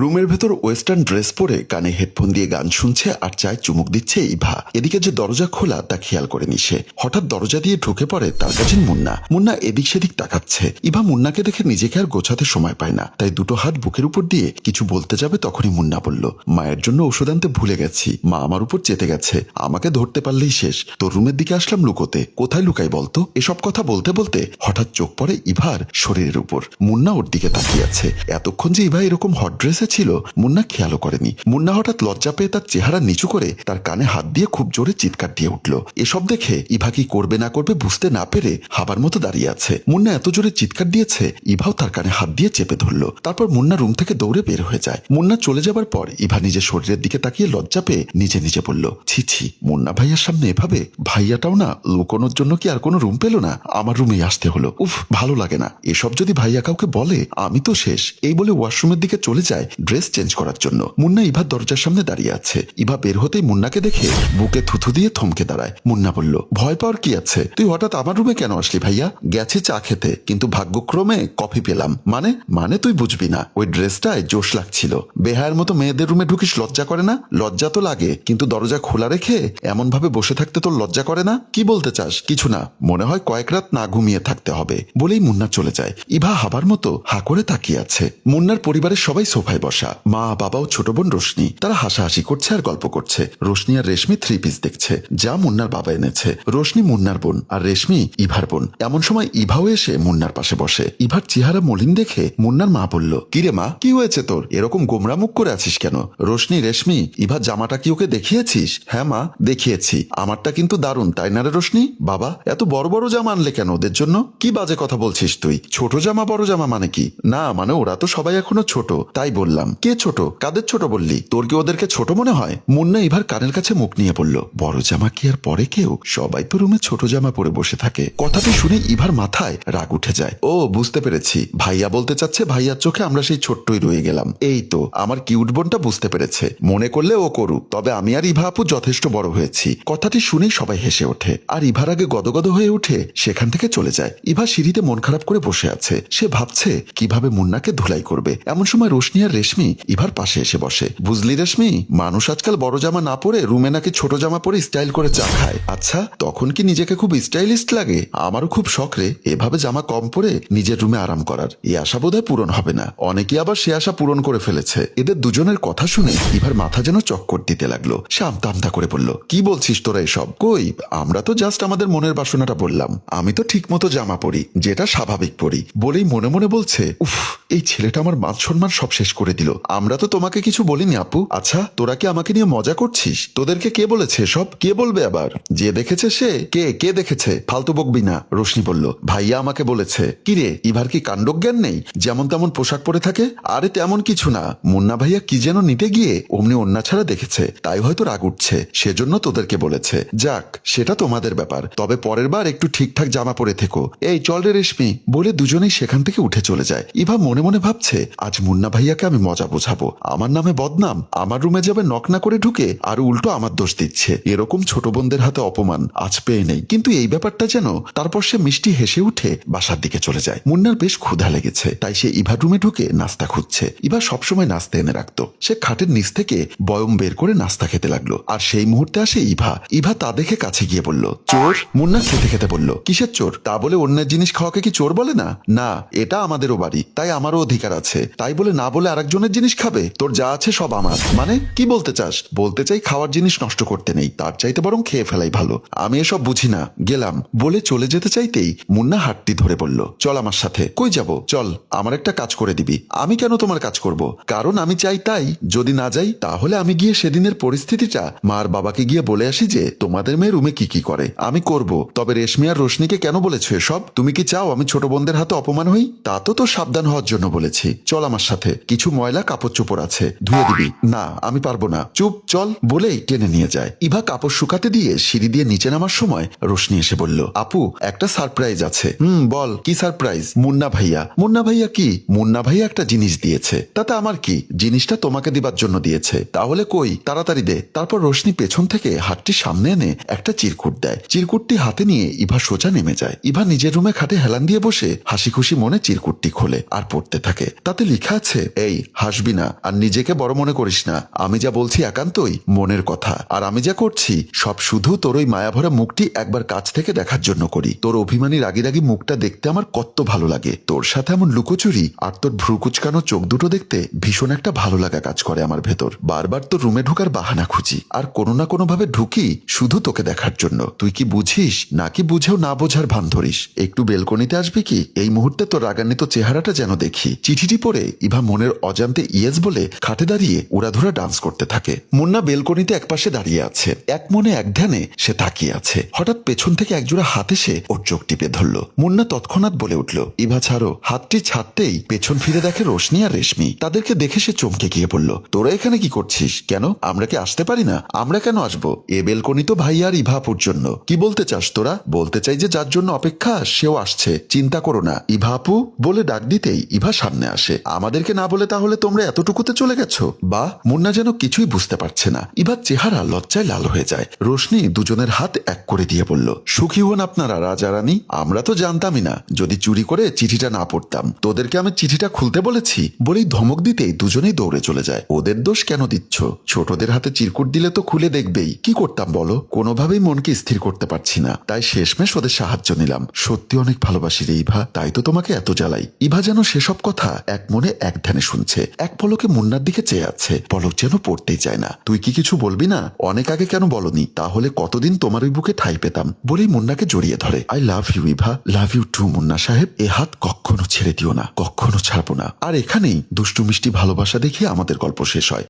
রুমের ভেতর western dress পরে কানে হেডফোন দিয়ে গান শুনছে আর চায় চুমুক দিচ্ছে ইভা। এদিকে যে দরজা খোলা, তা খেয়াল করে সে। হঠাৎ দরজা দিয়ে ঢুকে পড়ে তার কাছে মুন্না। মুন্না এদিক সেদিক তাকাচ্ছে। ইভা মুন্নাকে দেখে নিজেকে আর গোছাতে সময় পায় না। তাই দুটো হাত বুকের উপর দিয়ে কিছু বলতে যাবে তখনই মুন্না বলল, মায়ের জন্য ওষুধ আনতে ভুলে গেছি। মা আমার উপর চেতে গেছে। আমাকে ধরতে পারলেই শেষ। তোর রুমের দিকে আসলাম লুকোতে। কোথায় লুকাই বলতো? এসব কথা বলতে বলতে হঠাৎ চোখ পড়ে ইভার শরীরের উপর। মুন্না ওর দিকে তাকিয়ে আছে। এতক্ষণ যে ইভা এরকম হট ড্রেসে ছিল মুন্না খেয়ালও করেনি। মুন্না হঠাৎ লজ্জা পেয়ে তার চেহারা নিচু করে তার কানে হাত দিয়ে খুব জোরে চিৎকার দিয়ে উঠল। এসব দেখে ইভা কি করবে না করবে বুঝতে না পেরে হাবার মতো দাঁড়িয়ে আছে। মুন্না এত জোরে চিৎকার দিয়েছে, ইভাও তার কানে হাত দিয়ে চেপে ধরলো। তারপর মুন্না রুম থেকে দৌড়ে বের হয়ে যায়। মুন্না চলে যাবার পর ইভা নিজের শরীরের দিকে তাকিয়ে লজ্জা পেয়ে নিজে নিজে বলল, ছি ছি, মুন্না ভাইয়ার সামনে এভাবে? ভাইয়াটাও না লুকোনোর জন্য কি আর কোনো রুম পেল না? আমার রুমেই আসতে হলো। উফ, ভালো লাগে না। এসব যদি ভাইয়া কাউকে বলে, আমি তো শেষ। এই বলে ওয়াশরুমের দিকে চলে যায় ড্রেস চেঞ্জ করার জন্য। মুন্না ইভার দরজার সামনে দাঁড়িয়ে আছে। ইভা বের হতেই মুন্নাকে দেখে বুকে থুথু দিয়ে থমকে দাঁড়ায়। মুন্না বলল, ভয় পাওয়ার কি আছে? তুই হঠাৎ আমার রুমে কেন আসলি ভাইয়া? গেছি চা খেতে, কিন্তু ভাগ্যক্রমে কফি পেলাম। মানে মানে তুই বুঝবি না, ওই ড্রেসটায় জোশ লাগছিল। বেহায়ের মতো মেয়েদের রুমে ঢুকিস লজ্জা করে না? লজ্জা তো লাগে, কিন্তু দরজা খোলা রেখে এমন ভাবে বসে থাকতে তোর লজ্জা করে না? কি বলতে চাস? কিছু না, মনে হয় কয়েক রাত না ঘুমিয়ে থাকতে হবে। বলেই মুন্না চলে যায়। ইভা হাবার মতো হা করে তাকিয়ে আছে। মুন্নার পরিবারের সবাই সোফায় বসা। মা, বাবা ও ছোট বোন রোশনি। তারা হাসাহাসি করছে আর গল্প করছে। রোশনি আর রেশমি থ্রি পিস দেখছে। যা মুন্নার বাবা এনেছে। রোশনি মুন্নার বোন আর রেশমি ইভার বোন। এমন সময় ইভাও এসে মুন্নার পাশে বসে। ইভার চেহারা মলিন দেখে মুন্নার মা বলল, কিরে মা, কি হয়েছে তোর? এরকম গোমরা মুখ করে আছিস কেন? রোশনি, রেশমি ইভার জামাটা কি ওকে দেখিয়েছিস? হ্যাঁ মা, দেখিয়েছি। আমারটা কিন্তু দারুণ, তাই না রে রোশনি? বাবা, এত বড় বড় জামা আনলে কেন ওদের জন্য? কি বাজে কথা বলছিস তুই? ছোট জামা, বড় জামা মানে কি? না মানে ওরা তো সবাই এখনও ছোট, তাই বললাম। কে ছোট? কাদের ছোট বললি? তোর কি ওদেরকে ছোট মনে হয়? মুন্না ইভার কানের কাছে মুখ নিয়ে বলল, বড় জামা কি আর পরে কেউ? সবাই তো রুমে ছোট জামা পরে বসে থাকে। কথাটি শুনে ইভার মাথায় রাগ উঠে যায়। ও, বুঝতে পেরেছি। ভাইয়া বলতে চাচ্ছে ভাইয়ার চোখে আমরা সেই ছোট্টই রয়ে গেলাম। এই তো, আমার কিউট বোনটা বুঝতে পেরেছে। মনে করলে ও করুক, তবে আমি আর ইভা আপু যথেষ্ট বড় হয়েছি। কথাটি শুনেই সবাই হেসে ওঠে। আর ইভার আগে গদগদ হয়ে উঠে সেখান থেকে চলে যায়। ইভা সিঁড়িতে মন খারাপ করে বসে আছে। সে ভাবছে, কীভাবে মুন্নাকে ধুলাই করবে? এমন সময় রোশনি আর রেশমি ইভার পাশে এসে বসে। বুঝলি রেশমি, মানুষ আজকাল বড় জামা না পরে রুমে নাকি ছোট জামা পরে স্টাইল করে চা খায়। আচ্ছা তখন কি নিজেকে খুব স্টাইলিস্ট লাগে? আমারও খুব শখ রে, এভাবে জামা কম পরে নিজের রুমে আরাম করার। এই আশা বোধহয় পূরণ হবে না। অনেকে আবার সে আশা পূরণ করে ফেলেছে। এদের দুজনের কথা শুনে ইভার মাথা যেন চক্কর দিতে লাগল। সে আমতা করে বলল, কি বলছিস তোরা এসব? কই? আমরা তো জাস্ট আমাদের মনের বাসনাটা বললাম। আমি তো ঠিক মতো জামা পরি, যেটা স্বাভাবিক পরি। বলেই মনে মনে বলছে, উফ, এই ছেলেটা আমার মান সম্মান সব শেষ করে দিল। আমরা তো তোমাকে কিছু বলিনি, আপু। আচ্ছা তোরা কি আমাকে নিয়ে মজা করছিস? তোদেরকে কে বলেছে সব? কে বলবে আবার? যে দেখেছে সে? কে? কে দেখেছে? ফালতু বকবি না, রোশনি বলল। ভাইয়া আমাকে বলেছে। কিরে ইভার কি কাণ্ডজ্ঞান নেই? যেমন তেমন পোশাক পরে থাকে? আরে তেমন কিছু না। মুন্না ভাইয়া কি যেন নিতে গিয়ে অমনি অন্যা ছাড়া দেখেছে। তাই হয়তো রাগ উঠছে। সেজন্য তোদেরকে বলেছে। যাক, সেটা তোমাদের ব্যাপার। তবে পরের বার একটু ঠিকঠাক জামা পরে থেকো। এই, চল রে রেশমি। বলে দুজনেই সেখান থেকে উঠে চলে যায়। ইভা মনে মনে ভাবছে, আজ মুন্না ভাইয়াকে আমি মজা বোঝাবো। আমার নামে বদনাম। আমার রুমে যাবে নক না করে ঢুকে আর উল্টো আমার দোষ দিচ্ছে। এরকম ছোট বোনদের হাতে অপমান আজ পেয়ে নেই। কিন্তু এই ব্যাপারটা যেন তারপর সে মিষ্টি হেসে উঠে বাসার দিকে চলে যায়। মুন্নার বেশ ক্ষুধা লেগেছে। তাই সে ইভার রুমে ঢুকে নাস্তা খুঁজছে। ইভা সবসময় নাস্তা এনে রাখতো। সে খাটের নিচ থেকে বয়ম বের করে নাস্তা খেতে লাগল। আর সেই মুহূর্তে আসে ইভা। ইভা তা দেখে কাছে গিয়ে বলল, চোর? মুন্না খেতে খেতে বলল, কিসের চোর? তা বলে অন্যের জিনিস খাওয়াকে কি চোর বলে না? না, এটা আমাদেরও বাড়ি। তাই আমারও অধিকার আছে। তাই বলে না বলে আরেকজনের জিনিস খাবে? তোর যা আছে সব আমার। মানে কি বলতে চাস? বলতে চাই খাওয়ার জিনিস নষ্ট করতে নেই, তার চাইতে বরং খেয়ে ফেলাই ভালো। আমি এসব বুঝি না, গেলাম। বলে চলে যেতে চাইতেই মুন্না হাতটি ধরে বলল, চল আমার সাথে। কই যাব? চল, আমার একটা কাজ করে দিবি। আমি কেন তোমার কাজ করব? কারণ আমি চাই তাই। যদি না যাই, তাহলে আমি গিয়ে সেদিনের পরিস্থিতিটা মার বাবাকে গিয়ে বলে আসি যে, তোমাদের মেয়ে রুমে কি কি করে? আমি করব। তবে রেশমি আর রোশনিকে কেন বলেছ এসব? তুমি কি চাও আমি ছোট বোনদের হাতে অপমান হই? তা তো তো সাবধান হওয়ার জন্য বলেছি। চল আমার সাথে। কিছু ময়লা কাপড় চোপড় আছে, ধুয়ে দিবি। না, আমি পারব না। চুপ, চল, বলেই টেনে নিয়ে যায়। ইভা কাপড় শুকাতে দিয়ে সিঁড়ি দিয়ে নিচে নামার সময় রোশনি এসে বলল, আপু, একটা সারপ্রাইজ আছে। হুম, বল, কি সারপ্রাইজ মুন্না ভাইয়া। মুন্না ভাইয়া কি? মুন্না ভাইয়া একটা জিনিস দিয়েছে। তাতে আমার কি? জিনিসটা তোমাকে দিবার জন্য দিয়েছে। তাহলে কই? তাড়াতাড়ি দে। তারপর রোশনি পেছন থেকে হাতটি সামনে এনে একটা চিরকুট দেয়। চিরকুটটি হাতে নিয়ে ইভা সোজা নেমে যায়। ইভা নিজের রুমে খাটে হেলান দিয়ে বসে হাসি খুশি মনে চিরকুটটি খোলে আর পড়তে থাকে। তাতে লেখা আছে, এই হাসবি না, আর নিজেকে বড় মনে করিস না। আমি যা বলছি একান্তই মনের কথা। আর আমি যা করছি, সব শুধু তোর ওই মায়াভরা মুখটি একবার কাছ থেকে দেখার জন্য করি। তোর অভিমানী রাগি রাগি মুখটা দেখতে আমার কত ভালো লাগে। তোর সাথে এমন লুকোচুরি আর তোর ভ্রুকুচকানো চোখ দুটো দেখতে ভীষণ একটা ভালো লাগা কাজ করে আমার ভেতর। বারবার তোর রুমে ঢোকার বাহানা খুঁজি। আর কোনো না কোনো ভাবে ঢুকি শুধু তোকে দেখার জন্য। তুই কি বুঝিস, নাকি বুঝেও না বোঝার ভান ধরিস? একটু বেলকনিতে আসবি কি? এই মুহূর্তে তোর রাগান্বিত চেহারাটা যেন দেখি। চিঠিটি পড়ে ইভা মনের অজান্তে ইয়েস বলে খাটে দাঁড়িয়ে উড়াধুরা ডান্স করতে থাকে। মুন্না বেলকনিতে একপাশে দাঁড়িয়ে আছে। এক মনে এক ধ্যানে সে তাকিয়ে আছে। হঠাৎ পেছন থেকে একজোড়া হাত এসে ওর চোখ টিপে ধরল। মুন্না তৎক্ষণাৎ বলে উঠল, ইভা ছাড়ো, হাতটি ছাড়তেই পেছন ফিরে দেখে রোশনি আর রেশমি। তাদেরকে দেখে সে চমকে গিয়ে বলল, তোরা এখানে কি করছিস? কেন? আমরা কি আসতে পারি না? আমরা কেন আসব? এ বেলকনি তো ভাই আর ইভাপুর জন্য। কি বলতে চাস তোরা? বলতে চাই যে যার জন্য অপেক্ষা, সেও আসছে। চিন্তা করো না। ইভাপু বলে ডাক দিতেই ইভা সামনে আসে। আমাদেরকে না বলে তাহলে তোমরা এতটুকুতে চলে গেছো? বা মুন্না যেন কিছুই বুঝতে পারছে না। ইভার চেহারা লজ্জায় লাল হয়ে যায়। রোশনি দুজনের হাত এক করে দিয়ে বলল, সুখী হন আপনারা, রাজা রানী। আমরা তো জানতামই না। যদি চুরি করে চিঠিটা না পড়তাম। তোদেরকে আমি চিঠিটা খুলতে বলেছি। বলেই ধমক দিতেই দুজনেই দৌড়ে চলে যায়। ওদের দোষ কেন দিচ্ছ? ছোটদের হাতে চিরকুট দিলে তো খুলে দেখবেই। কি করতাম বলো? কোনোভাবেই মনকে স্থির করতে পারছি না। তাই শেষমেশ ওদের সাহায্য নিলাম। সত্যি অনেক ভালোবাসি রে ইভা। তাই তো তোমাকে এত জ্বালাই। ইভা যেন সেসব কথা এক মনে এক ধ্যানে শুনছে। এক পলকে মুন্নার দিকে চেয়ে আছে। পলক যেন পড়তেই চায় না। তুই কি কিছু বলবি না? অনেক আগে কেন বলনি? তাহলে কতদিন তোমার ওই বুকে ঠাই পেতাম? বলেই মুন্নাকে জড়িয়ে ধরে। I love you Eva. Love you too Munna সাহেব। এ হাত কখনো ছেড়ে দিও না। কখনো ছাড়বো না। আর এখানেই দুষ্টু মিষ্টি ভালোবাসা দেখিয়ে আমাদের গল্প শেষ হয়।